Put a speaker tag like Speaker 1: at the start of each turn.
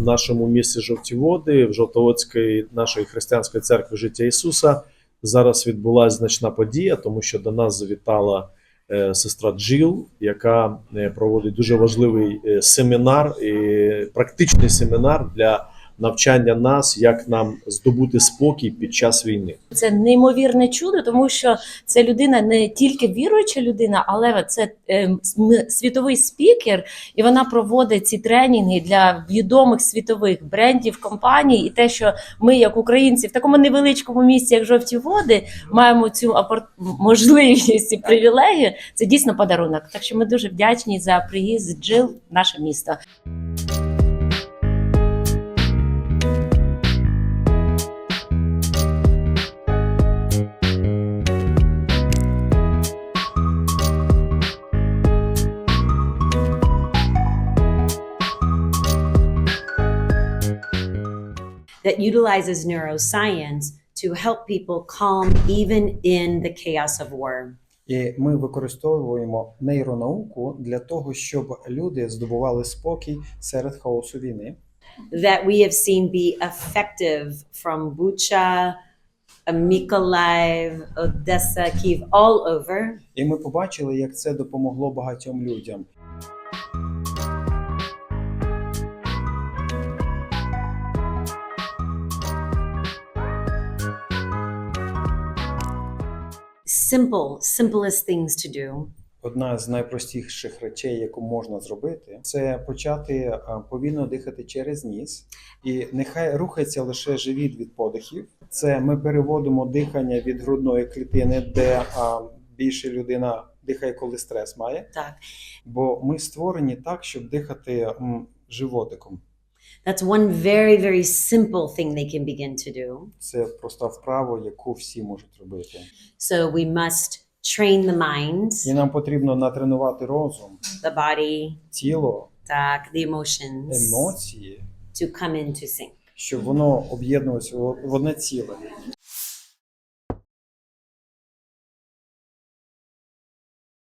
Speaker 1: в нашому місті Жовтіводи, в Жовтоводській нашої християнської церкви життя Ісуса. Зараз відбулася значна подія, тому що до нас завітала е, сестра Джил, яка е, проводить дуже важливий е, семінар, і практичний семінар для навчання нас, як нам здобути спокій під час війни.
Speaker 2: Це неймовірне чудо, тому що це людина не тільки віруюча людина, але це е, світовий спікер, і вона проводить ці тренінги для відомих світових брендів, компаній. І те, що ми, як українці, в такому невеличкому місці, як жовті води, маємо цю апор- можливість і привілегію. Це дійсно подарунок. Так що ми дуже вдячні за приїзд Джил в наше місто.
Speaker 3: That utilizes neuroscience to help people calm even in the chaos of war.
Speaker 4: І ми використовуємо нейронауку для того, щоб люди здобували спокій серед хаосу війни.
Speaker 3: That we have seen be effective from Bucha, Mykolaiv, Odessa, Kiev, all over.
Speaker 4: І ми побачили, як це допомогло багатьом людям.
Speaker 3: Simple, simplest things to do.
Speaker 4: Одна з найпростіших речей, яку можна зробити, це почати повільно дихати через ніс, і нехай рухається лише живіт від подихів. Це ми переводимо дихання від грудної клітини, де а, більше людина дихає, коли стрес має.
Speaker 3: Так.
Speaker 4: Бо ми створені так, щоб дихати м, животиком.
Speaker 3: That's one very, very simple thing they can begin to do.
Speaker 4: Це проста вправа, яку всі можуть робити.
Speaker 3: So we must train the mind,
Speaker 4: І нам потрібно натренувати розум,
Speaker 3: the body,
Speaker 4: тіло,
Speaker 3: так, the emotions
Speaker 4: емоції,
Speaker 3: to come into sync.
Speaker 4: щоб воно об'єднувалося в одне ціле.